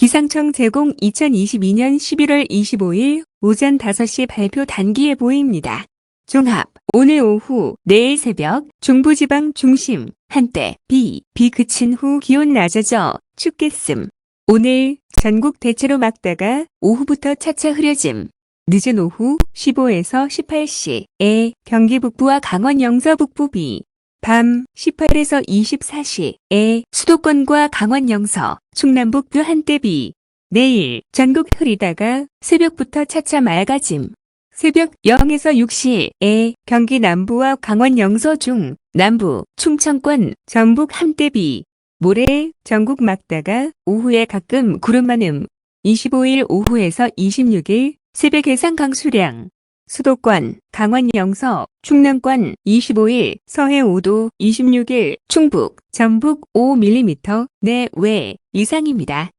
기상청 제공 2022년 11월 25일 오전 5시 발표 단기 예보입니다. 종합, 오늘 오후, 내일 새벽, 중부지방 중심, 한때, 비, 비 그친 후 기온 낮아져 춥겠음. 오늘 전국 대체로 막다가 오후부터 차차 흐려짐. 늦은 오후 15에서 18시에 경기 북부와 강원 영서 북부 비. 밤 18에서 24시에 수도권과 강원 영서, 충남북부 한때 비. 내일 전국 흐리다가 새벽부터 차차 맑아짐. 새벽 0에서 6시에 경기 남부와 강원 영서 중, 남부, 충청권, 전북 한때 비. 모레 전국 막다가 오후에 가끔 구름 많음. 25일 오후에서 26일 새벽 예상 강수량. 수도권, 강원 영서, 충남권 25일, 서해 5도 26일, 충북, 전북 5mm 내외 이상입니다.